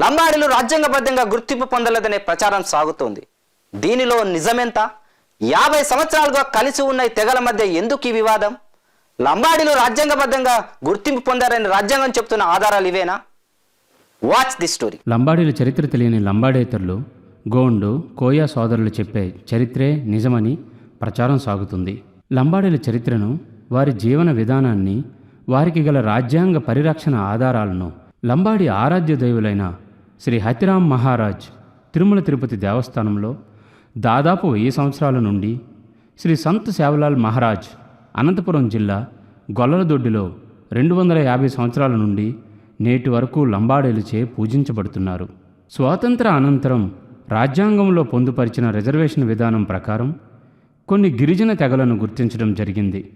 లంబాడీలు రాజ్యాంగబద్ధంగా గుర్తింపు పొందలేదనే ప్రచారం సాగుతోంది. దీనిలో నిజమెంత? యాభై సంవత్సరాలుగా కలిసి ఉన్న ఈ తెగల మధ్య ఎందుకు ఈ వివాదం? లంబాడీలు రాజ్యాంగబద్ధంగా గుర్తింపు పొందారని రాజ్యాంగం చెప్తున్న ఆధారాలు ఇవేనా? వాచ్ ది స్టోరీ లంబాడీల చరిత్ర తెలియని లంబాడేతరులు గోండు కోయా సోదరులు చెప్పే చరిత్రే నిజమని ప్రచారం సాగుతుంది. లంబాడీల చరిత్రను వారి జీవన విధానాన్ని వారికి గల రాజ్యాంగ పరిరక్షణ ఆధారాలను లంబాడి ఆరాధ్య దైవులైన శ్రీ హతిరాం మహారాజ్ తిరుమల తిరుపతి దేవస్థానంలో దాదాపు వెయ్యి సంవత్సరాల నుండి శ్రీ సంత్ సేవలాల్ మహారాజ్ అనంతపురం జిల్లా గొల్లలదొడ్డిలో రెండు వందల యాభై సంవత్సరాల నుండి నేటి వరకు లంబాడేలుచే పూజించబడుతున్నారు. స్వాతంత్ర అనంతరం రాజ్యాంగంలో పొందుపరిచిన రిజర్వేషన్ విధానం ప్రకారం కొన్ని గిరిజన తెగలను గుర్తించడం జరిగింది.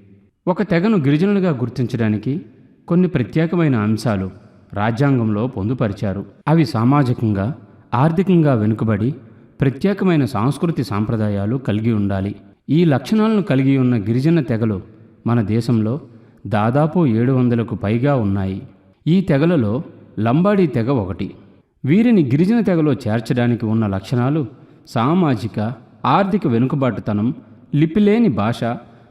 ఒక తెగను గిరిజనులుగా గుర్తించడానికి కొన్ని ప్రత్యేకమైన అంశాలు రాజ్యాంగంలో పొందుపరిచారు. అవి సామాజికంగా ఆర్థికంగా వెనుకబడి ప్రత్యేకమైన సాంస్కృతి సాంప్రదాయాలు కలిగి ఉండాలి. ఈ లక్షణాలను కలిగి ఉన్న గిరిజన తెగలు మన దేశంలో దాదాపు ఏడు వందలకు పైగా ఉన్నాయి. ఈ తెగలలో లంబాడీ తెగ ఒకటి. వీరిని గిరిజన తెగలో చేర్చడానికి ఉన్న లక్షణాలు సామాజిక ఆర్థిక వెనుకబాటుతనం లిపిలేని భాష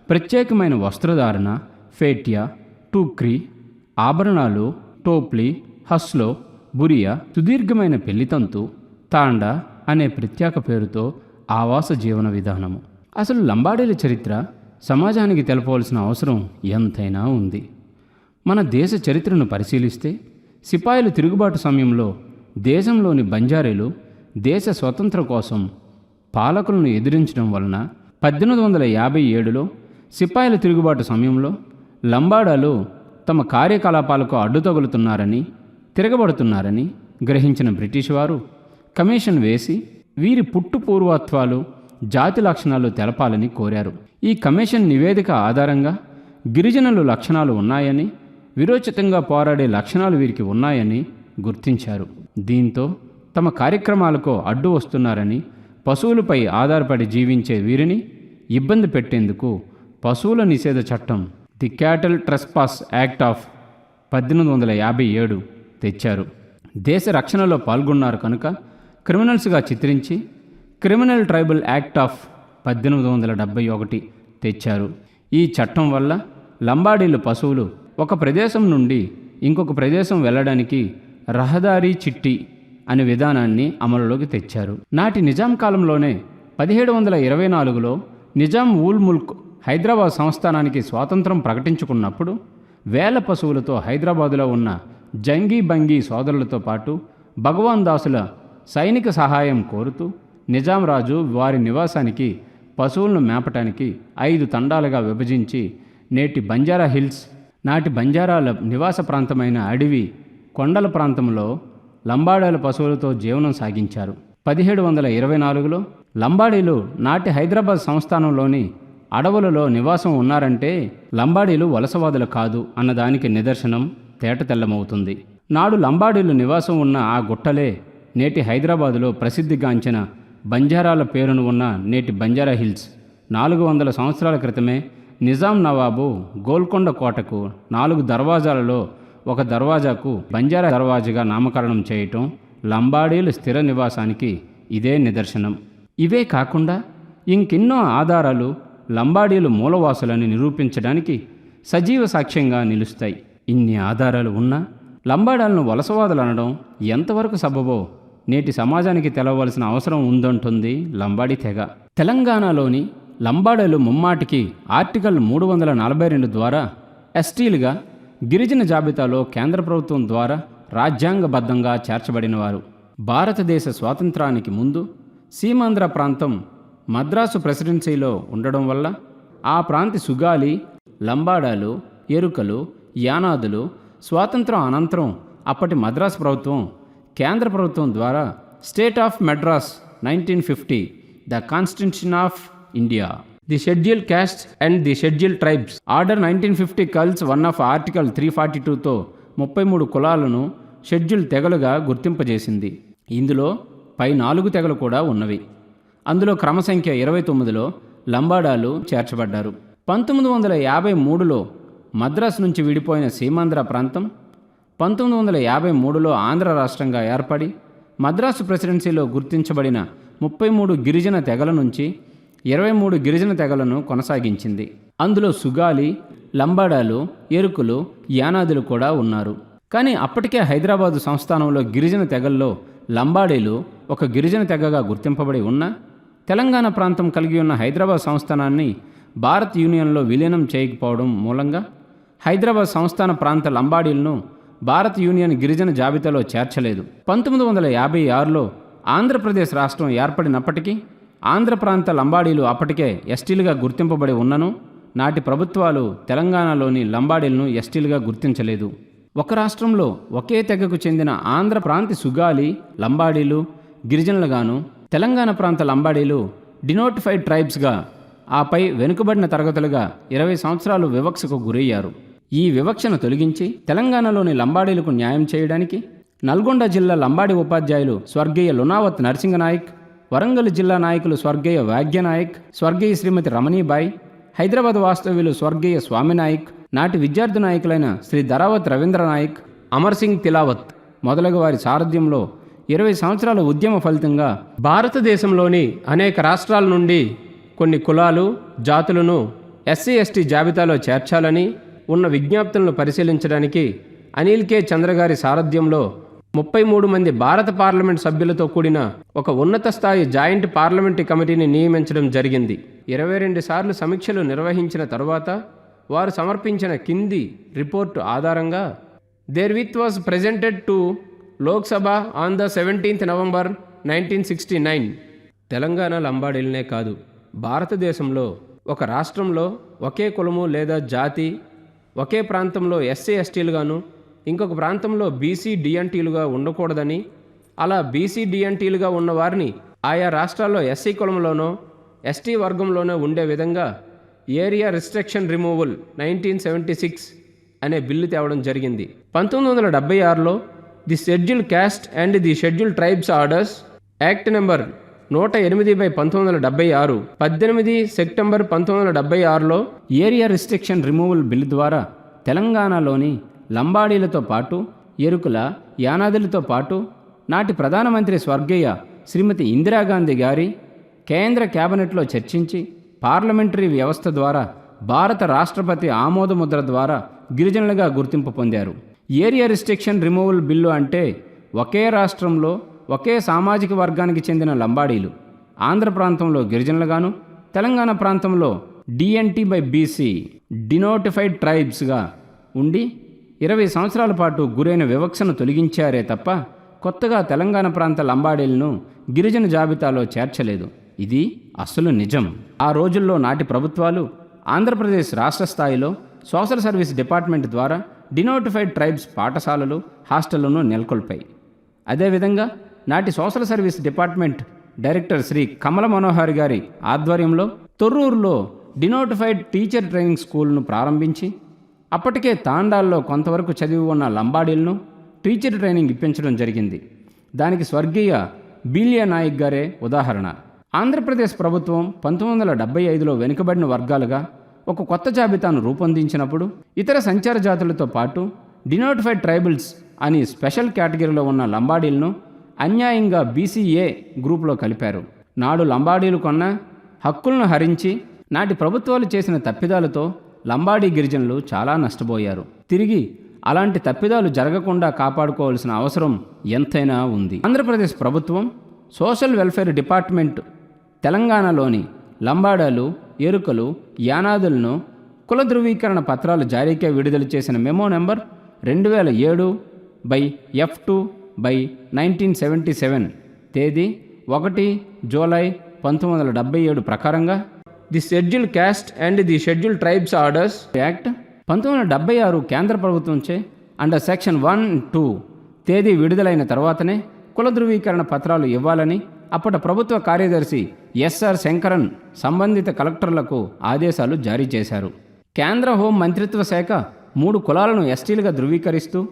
ప్రత్యేకమైన వస్త్రధారణ ఫేట్యా టూక్రీ ఆభరణాలు టోప్లీ హస్లో బురియా సుదీర్ఘమైన పెళ్ళితంతు తాండా అనే ప్రత్యేక పేరుతో ఆవాస జీవన విధానము. అసలు లంబాడీల చరిత్ర సమాజానికి తెలపవలసిన అవసరం ఎంతైనా ఉంది. మన దేశ చరిత్రను పరిశీలిస్తే సిపాయిలు తిరుగుబాటు సమయంలో దేశంలోని బంజారీలు దేశ స్వతంత్ర కోసం పాలకులను ఎదిరించడం వలన పద్దెనిమిది వందల యాభై ఏడులో సిపాయిల తిరుగుబాటు సమయంలో లంబాడాలు తమ కార్యకలాపాలకు అడ్డుతగులుతున్నారని తిరగబడుతున్నారని గ్రహించిన బ్రిటిష్ వారు కమిషన్ వేసి వీరి పుట్టు పూర్వత్వాలు జాతి లక్షణాలు తెలపాలని కోరారు. ఈ కమిషన్ నివేదిక ఆధారంగా గిరిజనులు లక్షణాలు ఉన్నాయని విరోచితంగా పోరాడే లక్షణాలు వీరికి ఉన్నాయని గుర్తించారు. దీంతో తమ కార్యక్రమాలకు అడ్డు వస్తున్నారని పశువులపై ఆధారపడి జీవించే వీరిని ఇబ్బంది పెట్టేందుకు పశువుల నిషేధ చట్టం the cattle trespass act of పద్దెనిమిది వందల యాభై ఏడు తెచ్చారు. దేశ రక్షణలో పాల్గొన్నారు కనుక క్రిమినల్స్గా చిత్రించి క్రిమినల్ ట్రైబల్ యాక్ట్ ఆఫ్ పద్దెనిమిది వందల డెబ్బై ఒకటి తెచ్చారు. ఈ చట్టం వల్ల లంబాడీలు పశువులు ఒక ప్రదేశం నుండి ఇంకొక ప్రదేశం వెళ్ళడానికి రహదారి చిట్టి అనే విధానాన్ని అమలులోకి తెచ్చారు. నాటి నిజాం కాలంలోనే పదిహేడు వందల ఇరవై నాలుగులో నిజాం ఊల్ ముల్క్ హైదరాబాద్ సంస్థానానికి స్వాతంత్రం ప్రకటించుకున్నప్పుడు వేల పశువులతో హైదరాబాదులో ఉన్న జంగీ బంగీ సోదరులతో పాటు భగవాన్ దాసుల సైనిక సహాయం కోరుతూ నిజాం రాజు వారి నివాసానికి పశువులను మేపటానికి ఐదు తండాలుగా విభజించి నేటి బంజారా హిల్స్ నాటి బంజారాల నివాస ప్రాంతమైన అడవి కొండల ప్రాంతంలో లంబాడాల పశువులతో జీవనం సాగించారు. పదిహేడు వందల ఇరవై నాలుగులో లంబాడీలు నాటి హైదరాబాద్ సంస్థానంలోని అడవులలో నివాసం ఉన్నారంటే లంబాడీలు వలసవాదులు కాదు అన్నదానికి నిదర్శనం తేటతెల్లమవుతుంది నాడు లంబాడీలు నివాసం ఉన్న ఆ గుట్టలే నేటి హైదరాబాదులో ప్రసిద్ధిగాంచిన బంజారాల పేరును ఉన్న నేటి బంజారా హిల్స్. నాలుగు వందల సంవత్సరాల క్రితమే నిజాం నవాబు గోల్కొండ కోటకు నాలుగు దర్వాజాలలో ఒక దర్వాజాకు బంజారా దర్వాజాగా నామకరణం చేయటం లంబాడీలు స్థిర నివాసానికి ఇదే నిదర్శనం. ఇవే కాకుండా ఇంకెన్నో ఆధారాలు లంబాడీలు మూలవాసులని నిరూపించడానికి సజీవ సాక్ష్యంగా నిలుస్తాయి. ఇన్ని ఆధారాలు ఉన్నా లంబాడాలను వలసవాదులు అనడం ఎంతవరకు సబబో? నేటి సమాజానికి తెలవలసిన అవసరం ఉందంటుంది లంబాడి తెగ. తెలంగాణలోని లంబాడీలు ముమ్మాటికి ఆర్టికల్ మూడు వందల నలభై రెండు ద్వారా ఎస్టీలుగా గిరిజన జాబితాలో కేంద్ర ప్రభుత్వం ద్వారా రాజ్యాంగబద్ధంగా చేర్చబడినవారు. భారతదేశ స్వాతంత్రానికి ముందు సీమాంధ్ర ప్రాంతం మద్రాసు ప్రెసిడెన్సీలో ఉండడం వల్ల ఆ ప్రాంతి సుగాలి లంబాడాలు ఎరుకలు యానాదులు స్వాతంత్రం అనంతరం అప్పటి మద్రాసు ప్రభుత్వం కేంద్ర ప్రభుత్వం ద్వారా state of Madras nineteen fifty the constitution of India. The schedule caste and the schedule tribes. Order nineteen fifty clause one of article three forty టూతో ముప్పై మూడు కులాలను షెడ్యూల్ తెగలుగా గుర్తింపజేసింది. ఇందులో పై నాలుగు తెగలు కూడా ఉన్నవి. అందులో క్రమసంఖ్య ఇరవై తొమ్మిదిలో లంబాడాలు చేర్చబడ్డారు. పంతొమ్మిది వందల యాభై మూడులో మద్రాసు నుంచి విడిపోయిన సీమాంధ్ర ప్రాంతం పంతొమ్మిది వందల యాభై మూడులో ఆంధ్ర రాష్ట్రంగా ఏర్పడి మద్రాసు ప్రెసిడెన్సీలో గుర్తించబడిన ముప్పై మూడు గిరిజన తెగల నుంచి ఇరవై మూడు గిరిజన తెగలను కొనసాగించింది. అందులో సుగాలి లంబాడాలు ఎరుకులు యానాదులు కూడా ఉన్నారు. కానీ అప్పటికే హైదరాబాదు సంస్థానంలో గిరిజన తెగల్లో లంబాడీలు ఒక గిరిజన తెగగా గుర్తింపబడి ఉన్న తెలంగాణ ప్రాంతం కలిగి ఉన్న హైదరాబాద్ సంస్థానాన్ని భారత్ యూనియన్లో విలీనం చేయకపోవడం మూలంగా హైదరాబాద్ సంస్థాన ప్రాంత లంబాడీలను భారత్ యూనియన్ గిరిజన జాబితాలో చేర్చలేదు. పంతొమ్మిది వందల యాభై ఆరులో ఆంధ్రప్రదేశ్ రాష్ట్రం ఏర్పడినప్పటికీ ఆంధ్ర ప్రాంత లంబాడీలు అప్పటికే ఎస్టీలుగా గుర్తింపబడి ఉన్నను నాటి ప్రభుత్వాలు తెలంగాణలోని లంబాడీలను ఎస్టీలుగా గుర్తించలేదు. ఒక రాష్ట్రంలో ఒకే తెగకు చెందిన ఆంధ్ర ప్రాంతి సుగాలి లంబాడీలు గిరిజనులుగాను తెలంగాణ ప్రాంత లంబాడీలు డినోటిఫైడ్ ట్రైబ్స్గా ఆపై వెనుకబడిన తరగతులుగా ఇరవై సంవత్సరాలు వివక్షకు గురయ్యారు. ఈ వివక్షను తొలగించి తెలంగాణలోని లంబాడీలకు న్యాయం చేయడానికి నల్గొండ జిల్లా లంబాడి ఉపాధ్యాయులు స్వర్గీయ లునావత్ నరసింగనాయక్ వరంగల్ జిల్లా నాయకులు స్వర్గీయ వాగ్యనాయక్ స్వర్గీయ శ్రీమతి రమణీబాయ్ హైదరాబాద్ వాస్తవ్యులు స్వర్గీయ స్వామినాయక్ నాటి విద్యార్థి నాయకులైన శ్రీ ధరావత్ రవీంద్ర నాయక్ అమర్ సింగ్ తిలావత్ మొదలగు వారి సారథ్యంలో ఇరవై సంవత్సరాల ఉద్యమ ఫలితంగా భారతదేశంలోని అనేక రాష్ట్రాల నుండి కొన్ని కులాలు జాతులను ఎస్సీ ఎస్టీ జాబితాలో చేర్చాలని ఉన్న విజ్ఞప్తులను పరిశీలించడానికి అనిల్ కే. చంద్రగారి సారథ్యంలో ముప్పై మూడు మంది భారత పార్లమెంట్ సభ్యులతో కూడిన ఒక ఉన్నత స్థాయి జాయింట్ పార్లమెంటు కమిటీని నియమించడం జరిగింది. ఇరవై రెండు సార్లు సమీక్షలు నిర్వహించిన తరువాత వారు సమర్పించిన కింది రిపోర్టు ఆధారంగా there with was presented to Lok Sabha on the seventeenth November nineteen sixty nine. Telangana లంబాడీలనే కాదు భారతదేశంలో ఒక రాష్ట్రంలో ఒకే కులము లేదా జాతి ఒకే ప్రాంతంలో ఎస్సీ ఎస్టీలుగాను ఇంకొక ప్రాంతంలో బీసీ డిఎన్టీలుగా ఉండకూడదని అలా బీసీ డిఎన్టీలుగా ఉన్న వారిని ఆయా రాష్ట్రాల్లో ఎస్సీ కులంలోనో ఎస్టీ వర్గంలోనో ఉండే విధంగా area restriction removal nineteen seventy six అనే బిల్లు తేవడం జరిగింది. పంతొమ్మిది వందల డెబ్బై ఆరులో the schedule caste and the schedule tribes orders act number నూట ఎనిమిది బై పంతొమ్మిది వందల డెబ్బై ఆరు పద్దెనిమిది సెప్టెంబర్ పంతొమ్మిది వందల డెబ్బై ఆరులో ఏరియా రిస్ట్రిక్షన్ రిమూవల్ బిల్ ద్వారా తెలంగాణలోని లంబాడీలతో పాటు ఎరుకుల యానాదులతో పాటు నాటి ప్రధానమంత్రి స్వర్గీయ శ్రీమతి ఇందిరాగాంధీ గారి కేంద్ర కేబినెట్లో చర్చించి పార్లమెంటరీ వ్యవస్థ ద్వారా భారత రాష్ట్రపతి ఆమోదముద్ర ద్వారా గిరిజనులుగా గుర్తింపు పొందారు. ఏరియా రిస్ట్రిక్షన్ రిమూవల్ బిల్లు అంటే ఒకే రాష్ట్రంలో ఒకే సామాజిక వర్గానికి చెందిన లంబాడీలు ఆంధ్ర ప్రాంతంలో గిరిజనులుగాను తెలంగాణ ప్రాంతంలో డిఎన్టీ బై బీసీ డినోటిఫైడ్ ట్రైబ్స్గా ఉండి ఇరవై సంవత్సరాల పాటు గురైన వివక్షను తొలగించారే తప్ప కొత్తగా తెలంగాణ ప్రాంత లంబాడీలను గిరిజన జాబితాలో చేర్చలేదు. ఇది అసలు నిజం. ఆ రోజుల్లో నాటి ప్రభుత్వాలు ఆంధ్రప్రదేశ్ రాష్ట్ర స్థాయిలో సోషల్ సర్వీస్ డిపార్ట్మెంట్ ద్వారా డినోటిఫైడ్ ట్రైబ్స్ పాఠశాలలు హాస్టళ్ళను నెలకొల్పాయి. అదేవిధంగా నాటి social service department director Shri Kamala Manohar గారి ఆధ్వర్యంలో తొర్రూరులో డినోటిఫైడ్ టీచర్ ట్రైనింగ్ స్కూల్ను ప్రారంభించి అప్పటికే తాండాల్లో కొంతవరకు చదివి ఉన్న లంబాడీలను టీచర్ ట్రైనింగ్ ఇప్పించడం జరిగింది. దానికి స్వర్గీయ బీలియా నాయక్ గారే ఉదాహరణ. ఆంధ్రప్రదేశ్ ప్రభుత్వం పంతొమ్మిది వందల డెబ్బై ఐదులో వెనుకబడిన వర్గాలుగా ఒక కొత్త జాబితాను రూపొందించినప్పుడు ఇతర సంచార జాతులతో పాటు డినోటిఫైడ్ ట్రైబల్స్ అని స్పెషల్ కేటగిరీలో ఉన్న లంబాడీలను అన్యాయంగా బీసీఏ గ్రూపులో కలిపారు. నాడు లంబాడీలు కొన్న హక్కులను హరించి నాటి ప్రభుత్వాలు చేసిన తప్పిదాలతో లంబాడీ గిరిజనులు చాలా నష్టపోయారు. తిరిగి అలాంటి తప్పిదాలు జరగకుండా కాపాడుకోవాల్సిన అవసరం ఎంతైనా ఉంది. ఆంధ్రప్రదేశ్ ప్రభుత్వం సోషల్ వెల్ఫేర్ డిపార్ట్మెంట్ తెలంగాణలోని లంబాడాలు ఎరుకలు యానాదులను కుల ధృవీకరణ పత్రాలు జారీకే విడుదల చేసిన మెమో నెంబర్ రెండు వేల ఏడు by F two by nineteen seventy seven. తేదీ ఒకటి జూలై పంతొమ్మిది వందల డెబ్బై ఏడు ప్రకారంగా. The schedule caste and the schedule tribes orders act పంతొమ్మిది వందల డెబ్బై ఆరు కేంద్ర ప్రభుత్వంచే అండర్ సెక్షన్ వన్ టూ తేదీ విడుదలైన తర్వాతనే కుల ధృవీకరణ పత్రాలు ఇవ్వాలని అప్పటి ప్రభుత్వ కార్యదర్శి ఎస్ఆర్ శంకరన్ సంబంధిత కలెక్టర్లకు ఆదేశాలు జారీ చేశారు. కేంద్ర హోం మంత్రిత్వ శాఖ మూడు కులాలను ఎస్టీలుగా ధృవీకరిస్తూ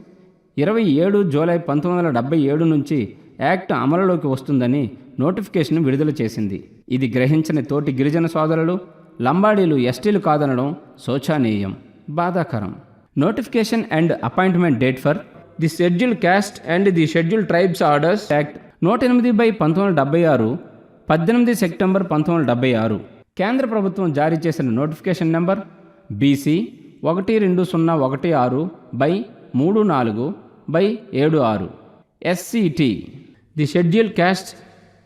ఇరవై ఏడు జూలై పంతొమ్మిది వందల డెబ్బై ఏడు నుంచి యాక్ట్ అమలులోకి వస్తుందని నోటిఫికేషన్ విడుదల చేసింది. ఇది గ్రహించని తోటి గిరిజన సోదరులు లంబాడీలు ఎస్టీలు కాదనడం శోచనీయం. బాధాకరం. Notification and appointment date for the schedule caste and the schedule tribes orders act నూట ఎనిమిది బై పంతొమ్మిది వందల డెబ్బై ఆరు పద్దెనిమిది సెప్టెంబర్ పంతొమ్మిది వందల డెబ్బై ఆరు. కేంద్ర ప్రభుత్వం జారీ చేసిన నోటిఫికేషన్ నెంబర్ బీసీ ఒకటి రెండు సున్నా ఒకటి ఆరు బై మూడు నాలుగు బై ఏడు ఆరు. SCT the schedule caste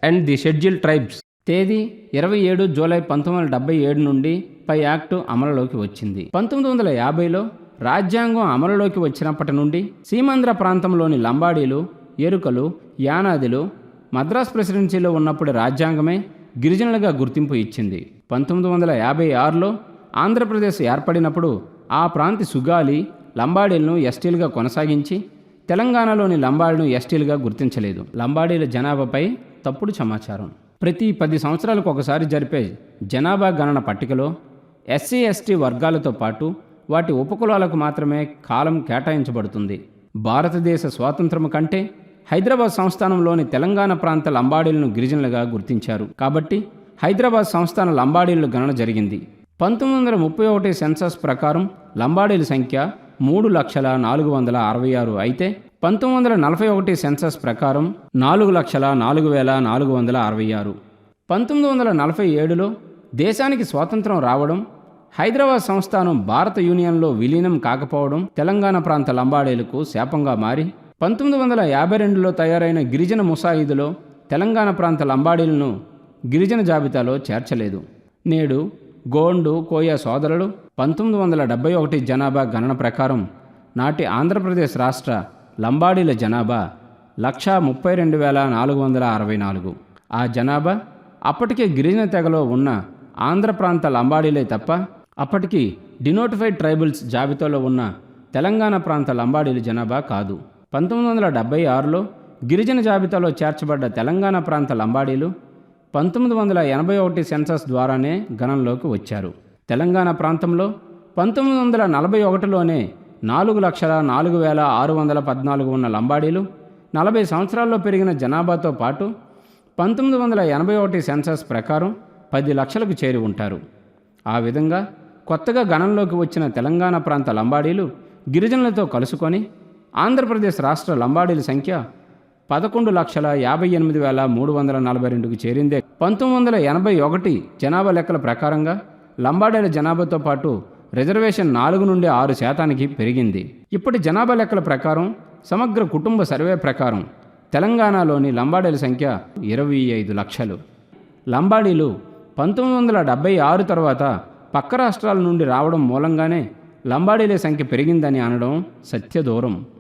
and the schedule tribes. తేదీ ఇరవై ఏడు జూలై పంతొమ్మిది వందల డెబ్బై ఏడు నుండి పై యాక్టు అమలులోకి వచ్చింది. పంతొమ్మిది వందల యాభైలో రాజ్యాంగం అమలులోకి వచ్చినప్పటి నుండి సీమాంధ్ర ప్రాంతంలోని లంబాడీలు ఎరుకలు యానాదిలు మద్రాస్ ప్రెసిడెన్సీలో ఉన్నప్పుడు రాజ్యాంగమే గిరిజనులుగా గుర్తింపు ఇచ్చింది. పంతొమ్మిది వందల యాభై ఆరులో ఆంధ్రప్రదేశ్ ఏర్పడినప్పుడు ఆ ప్రాంతి సుగాలి లంబాడీలను ఎస్టీలుగా కొనసాగించి తెలంగాణలోని లంబాడీలను ఎస్టీలుగా గుర్తించలేదు. లంబాడీల జనాభాపై తప్పుడు సమాచారం. ప్రతి పది సంవత్సరాలకు ఒకసారి జరిపే జనాభా గణన పట్టికలో ఎస్సీ ఎస్టీ వర్గాలతో పాటు వాటి ఉపకులాలకు మాత్రమే కాలం కేటాయించబడుతుంది. భారతదేశ స్వాతంత్రం కంటే హైదరాబాద్ సంస్థానంలోని తెలంగాణ ప్రాంత లంబాడీలను గిరిజనులుగా గుర్తించారు. కాబట్టి హైదరాబాద్ సంస్థాన లంబాడీల గణన జరిగింది. పంతొమ్మిది వందల ముప్పై ఒకటి సెన్సస్ ప్రకారం లంబాడీల సంఖ్య మూడు లక్షల నాలుగు వందల అరవై ఆరు అయితే పంతొమ్మిది వందల నలభై ఒకటి సెన్సస్ ప్రకారం నాలుగు లక్షల నాలుగు వేల నాలుగు వందల అరవై ఆరు. పంతొమ్మిది వందల నలభై ఏడులో దేశానికి స్వాతంత్రం రావడం హైదరాబాద్ సంస్థానం భారత యూనియన్లో విలీనం కాకపోవడం తెలంగాణ ప్రాంత లంబాడీలకు శాపంగా మారి పంతొమ్మిది వందల యాభై రెండులో తయారైన గిరిజన ముసాయిదులో తెలంగాణ ప్రాంత లంబాడీలను గిరిజన జాబితాలో చేర్చలేదు. నేడు గోండు కోయ సోదరులు పంతొమ్మిది వందల డెబ్బై ఒకటి జనాభా గణన ప్రకారం నాటి ఆంధ్రప్రదేశ్ రాష్ట్ర లంబాడీల జనాభా లక్షా ముప్పై రెండు వేల నాలుగు వందల అరవై నాలుగు. ఆ జనాభా అప్పటికే గిరిజన తెగలో ఉన్న ఆంధ్ర ప్రాంత లంబాడీలే తప్ప అప్పటికి డినోటిఫైడ్ ట్రైబల్స్ జాబితాలో ఉన్న తెలంగాణ ప్రాంత లంబాడీల జనాభా కాదు. పంతొమ్మిది వందల డెబ్బై ఆరులో గిరిజన జాబితాలో చేర్చబడ్డ తెలంగాణ ప్రాంత లంబాడీలు పంతొమ్మిది వందల ఎనభై ఒకటి సెన్సస్ ద్వారానే గణంలోకి వచ్చారు. తెలంగాణ ప్రాంతంలో పంతొమ్మిది వందల నలభై ఒకటిలోనే నాలుగు లక్షల నాలుగు వేల ఆరు వందల పద్నాలుగు ఉన్న లంబాడీలు నలభై సంవత్సరాల్లో పెరిగిన జనాభాతో పాటు పంతొమ్మిది వందల ఎనభై ఒకటి సెన్సస్ ప్రకారం పది లక్షలకు చేరి ఉంటారు. ఆ విధంగా కొత్తగా గణంలోకి వచ్చిన తెలంగాణ ప్రాంత లంబాడీలు గిరిజనులతో కలుసుకొని ఆంధ్రప్రదేశ్ రాష్ట్ర లంబాడీల సంఖ్య పదకొండు లక్షల యాభై ఎనిమిది వేల మూడు వందల నలభై రెండుకు చేరిందే. పంతొమ్మిది వందల ఎనభై ఒకటి జనాభా లెక్కల ప్రకారంగా లంబాడీల జనాభాతో పాటు రిజర్వేషన్ నాలుగు నుండి ఆరు శాతానికి పెరిగింది. ఇప్పటి జనాభా లెక్కల ప్రకారం సమగ్ర కుటుంబ సర్వే ప్రకారం తెలంగాణలోని లంబాడీల సంఖ్య ఇరవై ఐదు లక్షలు. లంబాడీలు పంతొమ్మిది వందల డెబ్బై ఆరు తర్వాత పక్క రాష్ట్రాల నుండి రావడం మూలంగానే లంబాడీల సంఖ్య పెరిగిందని అనడం సత్యదూరం.